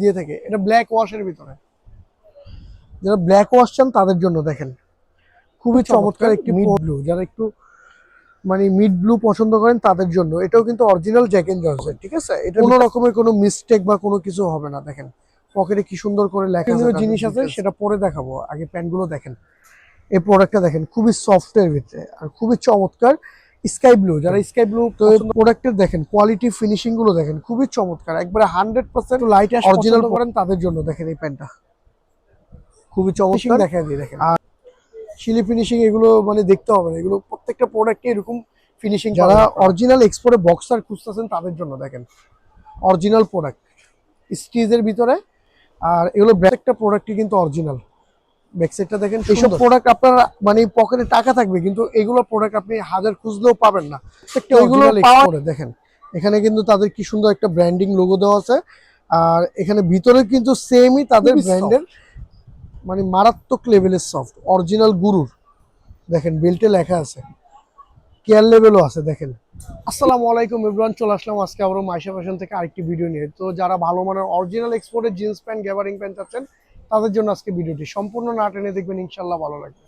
দিয়ে থাকে। এটা ব্ল্যাক ওয়াশের ভিতরে। যারা ব্ল্যাক ওয়াশ চান তাদের জন্য দেখেন। খুবই চমৎকার একটি মিড ব্লু যারা একটু মানে মিড ব্লু পছন্দ করেন তাদের জন্য। এটাও কিন্তু অরিজিনাল জ্যাক এন্ড জনসের ঠিক আছে? এটা কোনো রকমের কোনো মিস্টেক বা কোনো কিছু হবে না দেখেন। পকেটে কি সুন্দর করে লেখা আছে জিনিস আছে সেটা পরে দেখাবো। আগে প্যান্টগুলো দেখেন। এই প্রোডাক্টটা দেখেন খুবই সফটের ভিতরে আর খুবই চমৎকার। স্কাই ব্লু যারা স্কাই ব্লু তো প্রোডাক্টের দেখেন কোয়ালিটি ফিনিশিংগুলো দেখেন খুবই চমৎকার। একবারে হান্ড্রেড পার্সেন্ট লাইট অরিজিনাল করেন তাদের জন্য দেখেন এই প্যান্টটা। খুবই চমৎকার। দেখা দিয়ে দেখেন। আর শিলি ফিনিশিং এগুলো মানে দেখতে হবে না এগুলো প্রত্যেকটা প্রোডাক্টে এরকম ফিনিশিং যারা অরিজিনাল এক্সপোর্টে বক্সার খুঁজতেছেন তাদের জন্য দেখেন। অরিজিনাল প্রোডাক্ট স্টিজের ভিতরে আর এগুলো প্রত্যেকটা প্রোডাক্টই কিন্তু অরিজিনাল ব্যাকসাইডটা দেখেন এইসব প্রোডাক্ট আপনার মানে পকেটে টাকা থাকবে কিন্তু এগুলো প্রোডাক্ট আপনি হাজার খুঁজলেও পাবেন না। এগুলো দেখেন এখানে কিন্তু তাদের কি সুন্দর একটা ব্র্যান্ডিং লোগো দেওয়া আছে। আর এখানে ভিতরে কিন্তু সেমই তাদের ব্র্যান্ডের মানে মারাত্মক লেভেলের সফট অরিজিনাল গুরুর। দেখেন বেল্টে লেখা আছে। কেয়ার লেভেলও আছে দেখেন। আসসালামু আলাইকুম ইব্রান চলে আসলাম আজকে আবারও মাইশা ফ্যাশন থেকে আরেকটি ভিডিও নিয়ে। তো যারা ভালো মানের অরিজিনাল এক্সপোর্টের জিন্স প্যান্ট গ্যাবারিং প্যান্ট চাচ্ছেন তাদের জন্য আজকে ভিডিওটি সম্পূর্ণ না টেনে দেখবেন ইনশাল্লাহ ভালো লাগবে।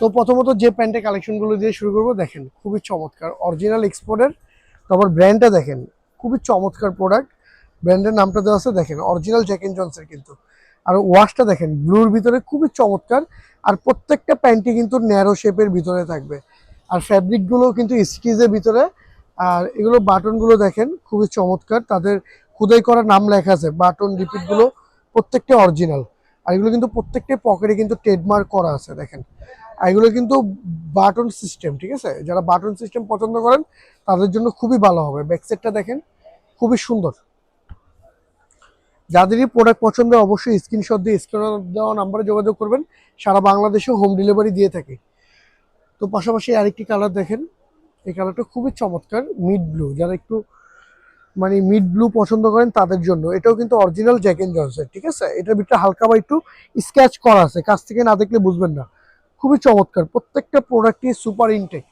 তো প্রথমত যে প্যান্টের কালেকশনগুলো দিয়ে শুরু করব, দেখেন, খুবই চমৎকার অরিজিনাল এক্সপোর্টের তারপর ব্র্যান্ডটা দেখেন খুবই চমৎকার প্রোডাক্ট ব্র্যান্ডের নামটা দেওয়া আছে, দেখেন অরিজিনাল জ্যাক এন্ড জনসের কিন্তু। আর ওয়াশটা দেখেন ব্লুর ভিতরে খুবই চমৎকার। আর প্রত্যেকটা প্যান্টই কিন্তু ন্যারো শেপের ভিতরে থাকবে। আর ফ্যাব্রিকগুলো কিন্তু স্টিচের ভিতরে। আর এগুলো বাটনগুলো দেখেন, খুবই চমৎকার। তাদের খুদাই করা নাম লেখা আছে, বাটন রিপিটগুলো প্রত্যেকটা অরিজিনাল আর এগুলো কিন্তু প্রত্যেকটা পকেটে কিন্তু ট্রেডমার্ক করা আছে, দেখেন। এগুলো কিন্তু বাটন সিস্টেম, ঠিক আছে? যারা বাটন সিস্টেম পছন্দ করেন, তাদের জন্য খুবই ভালো হবে। ব্যাকসেটটা দেখেন, খুবই সুন্দর। যাদেরই প্রোডাক্ট পছন্দ, অবশ্যই স্ক্রিনশট দিয়ে স্ক্রিন দেওয়া নাম্বারে যোগাযোগ করবেন। সারা বাংলাদেশে হোম ডেলিভারি দিয়ে থাকে। তো পাশাপাশি আরেকটি কালার দেখেন। এই কালারটা খুবই চমৎকার মিড ব্লু যারা একটু মানে মিড ব্লু পছন্দ করেন, তাদের জন্য। এটাও কিন্তু অরিজিনাল জ্যাক এন্ড জনসের ঠিক আছে? এটার ভিতরে হালকা বা একটু স্ক্যাচ করা আছে। কাছ থেকে না দেখলে বুঝবেন না। খুবই চমৎকার। প্রত্যেকটা প্রোডাক্টই সুপার ইনটেক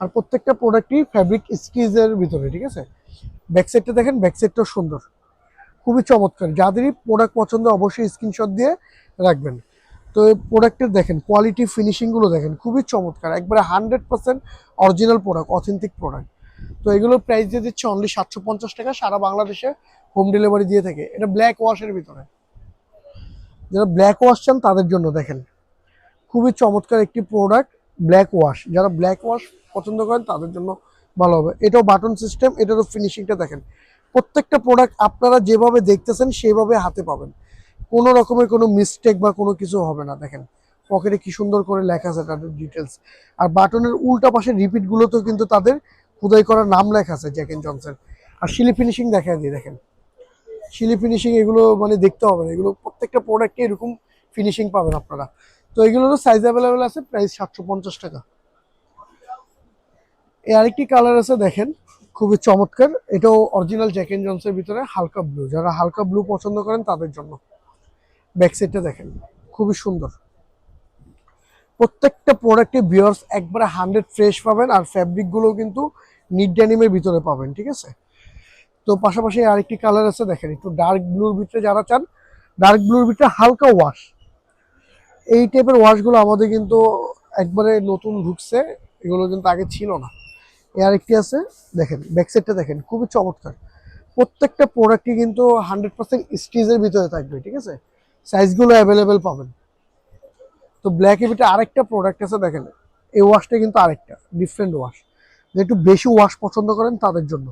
আর প্রত্যেকটা প্রোডাক্টই ফ্যাব্রিক স্কিজের ভিতরে, ঠিক আছে? ব্যাকসাইডটা দেখেন ব্যাকসাইডটাও সুন্দর। খুবই চমৎকার। যাদেরই প্রোডাক্ট পছন্দ অবশ্যই স্ক্রিনশট দিয়ে রাখবেন। তো এই প্রোডাক্টের দেখেন কোয়ালিটি ফিনিশিংগুলো দেখেন, খুবই চমৎকার। একবারে hundred percent original product authentic product তো এগুলোর প্রাইস দিয়ে দিচ্ছে অনলি সাতশো পঞ্চাশ টাকা, সারা বাংলাদেশে হোম ডেলিভারি দিয়ে থাকে। এটা ব্ল্যাক ওয়াশের ভিতরে। যারা ব্ল্যাক ওয়াশ চান তাদের জন্য দেখেন। খুবই চমৎকার একটি প্রোডাক্ট ব্ল্যাক ওয়াশ যারা ব্ল্যাক ওয়াশ পছন্দ করেন, তাদের জন্য ভালো হবে। এটাও বাটন সিস্টেম এটারও ফিনিশিংটা দেখেন। প্রত্যেকটা প্রোডাক্ট আপনারা যেভাবে দেখতেছেন, সেভাবে হাতে পাবেন। কোনো রকমের কোনো মিস্টেক বা কোনো কিছু হবে না, দেখেন। পকেটে কি সুন্দর করে লেখা আছে তাদের ডিটেলস আর বাটনের উল্টা পাশে রিপিটগুলোতেও কিন্তু তাদের খুদাই করার নাম লেখা আছে জ্যাকেন জনসের আর শিলি ফিনিশিং দেখা দিয়ে দেখেন। শিলি ফিনিশিং এগুলো মানে দেখতে হবে না। এগুলো প্রত্যেকটা প্রোডাক্টে এরকম ফিনিশিং পাবেন আপনারা। তো এগুলোরও সাইজ অ্যাভেলেবেল আছে প্রাইস সাতশো পঞ্চাশ টাকা। এই আরেকটি কালার আছে দেখেন, খুবই চমৎকার। এটাও অরিজিনাল জ্যাক এন্ড জনসের ভিতরে, হালকা ব্লু যারা হালকা ব্লু পছন্দ করেন, তাদের জন্য। ব্যাক সাইডটা দেখেন, খুবই সুন্দর। প্রত্যেকটা প্রোডাক্টে বিয়ার্স একবারে হান্ড্রেড ফ্রেশ পাবেন, আর ফ্যাব্রিকগুলো কিন্তু নিট ড্যানিমের ভিতরে পাবেন, ঠিক আছে? তো পাশাপাশি আরেকটি কালার আছে, দেখেন, একটু ডার্ক ব্লুর ভিতরে যারা চান ডার্ক ব্লুর ভিতরে হালকা ওয়াশ এই টাইপের ওয়াশগুলো আমাদের কিন্তু একবারে নতুন ঢুকছে, এগুলো কিন্তু আগে ছিল না। এ আরেকটি আছে, দেখেন ব্যাকসাইডটা দেখেন, খুবই চমৎকার। প্রত্যেকটা প্রোডাক্টই কিন্তু হান্ড্রেড পার্সেন্ট স্টিজের ভিতরে থাকবে, ঠিক আছে? সাইজগুলো অ্যাভেলেবেল পাবেন। তো ব্ল্যাক ভিতরে আরেকটা প্রোডাক্ট আছে, দেখেন, এই ওয়াশটা কিন্তু আরেকটা ডিফারেন্ট ওয়াশ যে একটু বেশি ওয়াশ পছন্দ করেন তাদের জন্য।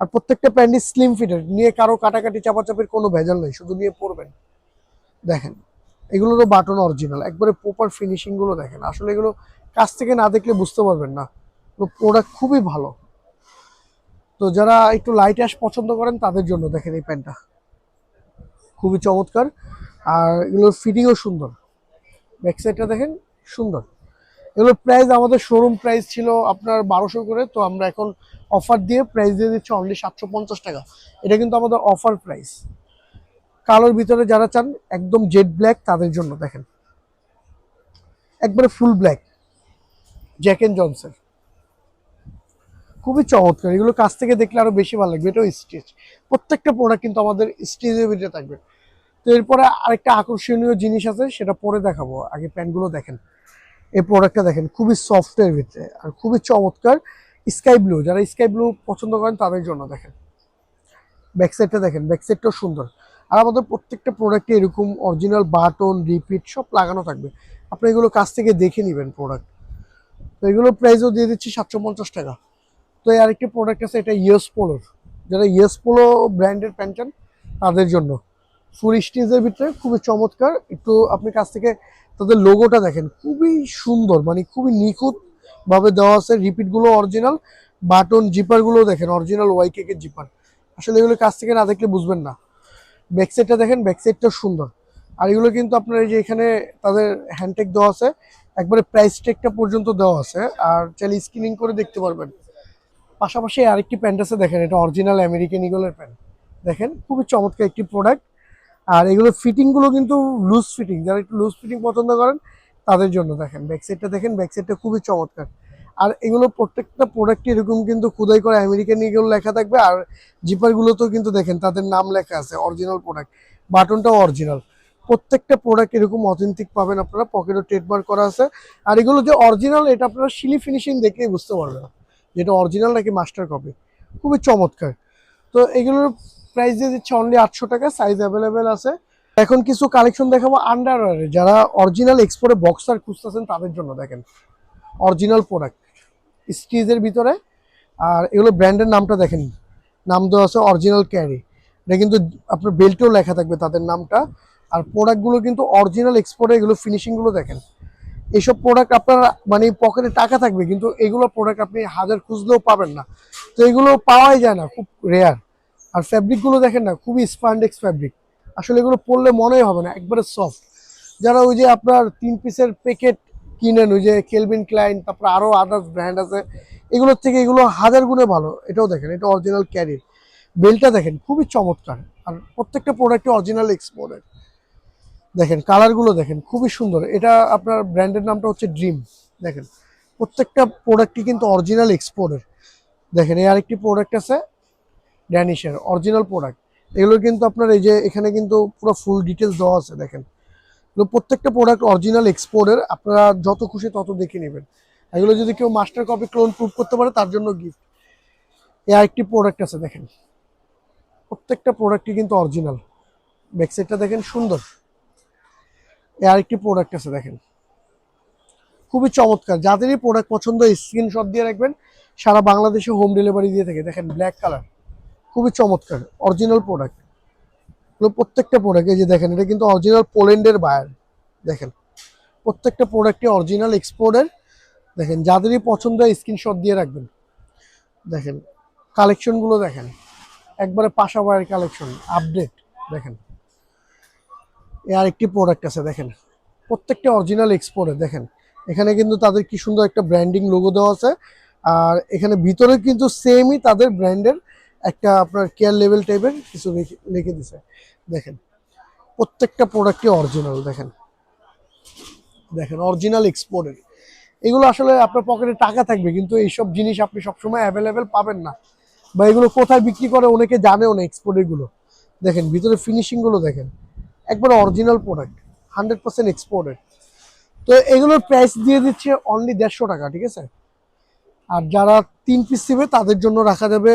আর প্রত্যেকটা প্যান্টই স্লিম ফিটের নিয়ে কারও কাটাকাটি, চাপাচাপির কোনো ভেজাল নেই, শুধু নিয়ে পরবেন। দেখেন এগুলোরও বাটন অরিজিনাল একবারে প্রপার ফিনিশিংগুলো দেখেন। আসলে এগুলো কাছ থেকে না দেখলে বুঝতে পারবেন না। প্রোডাক্ট খুবই ভালো। তো যারা একটু লাইট অ্যাশ পছন্দ করেন, তাদের জন্য দেখেন এই প্যান্টটা খুবই চমৎকার। আর এগুলোর ফিটিংও সুন্দর। ব্যাক সাইডটা দেখেন, সুন্দর। এগুলোর প্রাইস আমাদের শোরুম প্রাইস ছিল আপনার বারোশো করে। তো আমরা এখন অফার দিয়ে প্রাইস দিয়ে দিচ্ছি অনলি সাতশো পঞ্চাশ টাকা। এটা কিন্তু আমাদের অফার প্রাইস কালোর ভিতরে যারা চান, একদম জেড ব্ল্যাক তাদের জন্য দেখেন। একবারে ফুল ব্ল্যাক জ্যাক এন্ড জনসের খুবই চমৎকার। এগুলো কাছ থেকে দেখলে আরও বেশি ভালো লাগবে। এটাও স্টিচ প্রত্যেকটা প্রোডাক্ট কিন্তু আমাদের স্টিচের ভিতরে থাকবে। তো এরপরে আরেকটা আকর্ষণীয় জিনিস আছে, সেটা পরে দেখাবো। আগে প্যান্টগুলো দেখেন। এই প্রোডাক্টটা দেখেন, খুবই সফটের ভিতরে আর খুবই চমৎকার। স্কাই ব্লু, যারা স্কাই ব্লু পছন্দ করেন তাদের জন্য দেখেন। ব্যাক সাইডটা দেখেন ব্যাক সাইডটাও সুন্দর। আর আমাদের প্রত্যেকটা প্রোডাক্টে এরকম অরিজিনাল বাটন রিপিট সব লাগানো থাকবে। আপনি এগুলো কাছ থেকে দেখে নেবেন প্রোডাক্ট তো এগুলোর প্রাইসও দিয়ে দিচ্ছি সাতশো পঞ্চাশ টাকা। তো এই আরেকটি প্রোডাক্ট আছে, এটা ইয়েস পোলোর যারা ইয়েস পোলো ব্র্যান্ডের প্যান্ট চান, তাদের জন্য। ফুল স্টিজের ভিতরে খুবই চমৎকার। একটু আপনি কাছ থেকে তাদের লোগোটা দেখেন। খুবই সুন্দর মানে খুবই নিখুঁতভাবে দেওয়া আছে। রিপিটগুলো অরিজিনাল বাটন জিপারগুলো দেখেন। অরিজিনাল ওয়াই কেকের জিপার আসলে এগুলো কাছ থেকে না দেখলে বুঝবেন না। ব্যাক সাইডটা দেখেন ব্যাক সাইডটা সুন্দর। আর এগুলো কিন্তু আপনার এই যে এখানে তাদের হ্যান্ডটেক দেওয়া আছে, একবারে প্রাইস টেকটা পর্যন্ত দেওয়া আছে, আর চাইলে স্ক্রিনিং করে দেখতে পারবেন। পাশাপাশি আরেকটি প্যান্ট আছে, দেখেন, এটা অরিজিনাল আমেরিকান ইগলের প্যান্ট। দেখেন, খুবই চমৎকার একটি প্রোডাক্ট আর এগুলো ফিটিংগুলো কিন্তু লুজ ফিটিং যারা একটু লুজ ফিটিং পছন্দ করেন, তাদের জন্য দেখেন ব্যাক সাইডটা দেখেন ব্যাক সাইডটা খুবই চমৎকার। আর এগুলো প্রত্যেকটা প্রোডাক্ট এরকম কিন্তু খুদাই করে আমেরিকান ইগল লেখা থাকবে, আর জিপারগুলোতেও কিন্তু দেখেন তাদের নাম লেখা আছে অরিজিনাল প্রোডাক্ট বাটনটাও অরিজিনাল প্রত্যেকটা প্রোডাক্ট এরকম অথেন্টিক পাবেন আপনারা পকেটও ট্রেডমার্ক করা আছে। আর এগুলো যে অরিজিনাল এটা আপনারা শিলি ফিনিশিং দেখলেই বুঝতে পারবেন যেটা অরিজিনাল নাকি মাস্টার কপি খুবই চমৎকার। তো এগুলোর প্রাইস দিয়ে দিচ্ছে অনলি আটশো টাকা সাইজ অ্যাভেলেবেল আছে। এখন কিছু কালেকশন দেখাবো আন্ডারওয়ারে যারা অরিজিনাল এক্সপোর্টে বক্সার খুঁজতেছেন তাদের জন্য দেখেন। অরিজিনাল প্রোডাক্ট স্টিজের ভিতরে। আর এগুলো ব্র্যান্ডের নামটা দেখেন। নাম দেওয়া আছে অরিজিনাল ক্যারি। এটা কিন্তু আপনার বেল্টেও লেখা থাকবে তাদের নামটা। আর প্রোডাক্টগুলো কিন্তু অরিজিনাল এক্সপোর্টে এগুলো ফিনিশিংগুলো দেখেন। এইসব প্রোডাক্ট আপনার মানে পকেটে টাকা থাকবে, কিন্তু এগুলো প্রোডাক্ট আপনি হাজার খুঁজলেও পাবেন না। তো এগুলো পাওয়াই যায় না, খুব রেয়ার আর ফ্যাব্রিকগুলো দেখেন না, খুবই স্পান্ডেক্স ফ্যাব্রিক আসলে এগুলো পরলে মনেই হবে না, একবারে সফট যারা ওই যে আপনার তিন পিসের প্যাকেট কিনেন ওই যে কেলভিন ক্লাইন তারপর আরও আদার্স ব্র্যান্ড আছে। এগুলোর থেকে এগুলো হাজার গুণে ভালো, এটাও দেখেন, এটা অরিজিনাল ক্যারির বেলটা দেখেন, খুবই চমৎকার। আর প্রত্যেকটা প্রোডাক্টই অরিজিনাল এক্সপোর্টের দেখেন কালারগুলো দেখেন, খুবই সুন্দর। এটা আপনার ব্র্যান্ডের নামটা হচ্ছে ড্রিম দেখেন, প্রত্যেকটা প্রোডাক্টই কিন্তু অরিজিনাল এক্সপোর্টের দেখেন, এই আরেকটি প্রোডাক্ট আছে ড্যানিশের অরিজিনাল প্রোডাক্ট এগুলো কিন্তু আপনার এই যে, এখানে কিন্তু পুরো ফুল ডিটেলস দেওয়া আছে, দেখেন। প্রত্যেকটা প্রোডাক্ট অরিজিনাল এক্সপোর্টের আপনারা যত খুশি তত দেখে নেবেন। এগুলো যদি কেউ মাস্টার কপি ক্লোন প্রুভ করতে পারে, তার জন্য গিফট এই আরেকটি প্রোডাক্ট আছে, দেখেন। প্রত্যেকটা প্রোডাক্টই কিন্তু অরিজিনাল ব্যাকসাইডটা দেখেন সুন্দর। এই আরেকটি প্রোডাক্ট আছে, দেখেন। খুবই চমৎকার। যাদেরই প্রোডাক্ট পছন্দ স্ক্রিনশট দিয়ে রাখবেন। সারা বাংলাদেশে হোম ডেলিভারি দিয়ে থাকে। দেখেন ব্ল্যাক কালার খুবই চমৎকার। অরিজিনাল প্রোডাক্ট প্রত্যেকটা প্রোডাক্ট এই যে দেখেন, এটা কিন্তু অরিজিনাল পোল্যান্ডের বায়ার দেখেন। প্রত্যেকটা প্রোডাক্টই অরিজিনাল এক্সপোর্টের দেখেন, যাদেরই পছন্দ হয় স্ক্রিনশট দিয়ে রাখবেন। দেখেন কালেকশনগুলো দেখেন, একবারে পাশাপাশি কালেকশন আপডেট দেখেন। এ আরেকটি প্রোডাক্ট আছে, দেখেন। প্রত্যেকটা অরিজিনাল এক্সপোর্টের দেখেন। এখানে কিন্তু তাদের কি সুন্দর একটা ব্র্যান্ডিং লোগো দেওয়া আছে, আর এখানে ভিতরে কিন্তু সেমই তাদের ব্র্যান্ডের একটা আপনার কেয়ার লেভেল টাইপের কিছু লিখে দিছে। দেখেন, প্রত্যেকটা প্রোডাক্টই অরিজিনাল দেখেন। দেখেন অরিজিনাল এক্সপোর্টের এগুলো আসলে আপনার পকেটে টাকা থাকবে, কিন্তু এইসব জিনিস আপনি সবসময় অ্যাভেলেবেল পাবেন না। বা এগুলো কোথায় বিক্রি করে অনেকে জানেও না এক্সপোর্টেরগুলো দেখেন, ভিতরে ফিনিশিংগুলো দেখেন। একবার original product hundred percent exported তো এগুলোর প্রাইস দিয়ে দিচ্ছে অনলি দেড়শো টাকা, ঠিক আছে? আর যারা তিন পিস নেবে, তাদের জন্য রাখা যাবে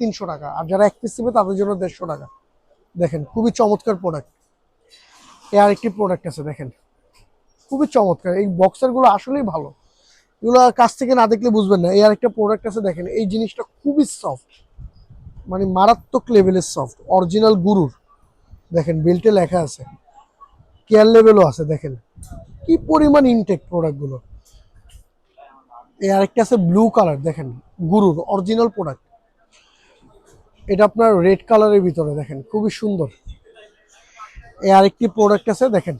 তিনশো টাকা। আর যারা এক পিস নেবে, তাদের জন্য দেড়শো টাকা। দেখেন, খুবই চমৎকার প্রোডাক্ট এ আরেকটি প্রোডাক্ট আছে, দেখেন। খুবই চমৎকার। এই বক্সারগুলো আসলেই ভালো। এগুলো কাছ থেকে না দেখলে বুঝবেন না। এই আরেকটা প্রোডাক্ট আছে, দেখেন। এই জিনিসটা খুবই সফট মানে মারাত্মক লেভেলের সফট অরিজিনাল গুরুর। দেখেন বেল্টে লেখা আছে। কেয়ার লেভেলও আছে, দেখেন। কি পরিমাণ ইনটেক প্রোডাক্টগুলো এই আরেকটা আছে ব্লু কালার দেখেন। গুরুর অরিজিনাল প্রোডাক্ট এটা আপনার রেড কালারের ভিতরে দেখেন, খুবই সুন্দর। এই আরেকটি প্রোডাক্ট আছে, দেখেন।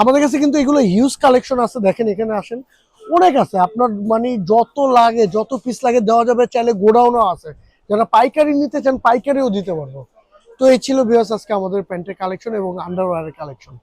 আমাদের কাছে কিন্তু এগুলো হিউজ কালেকশন আছে, দেখেন, এখানে আসেন। অনেক আছে, আপনার মানে যত লাগে, যত পিস লাগে, দেওয়া যাবে, চাইলে গোডাউনও আছে। যারা পাইকারি নিতে চান, পাইকারিও দিতে পারব। তো এই ছিল বিয়াস আজকে আমাদের প্যান্টের কালেকশন এবং আন্ডারওয়্যারের কালেকশন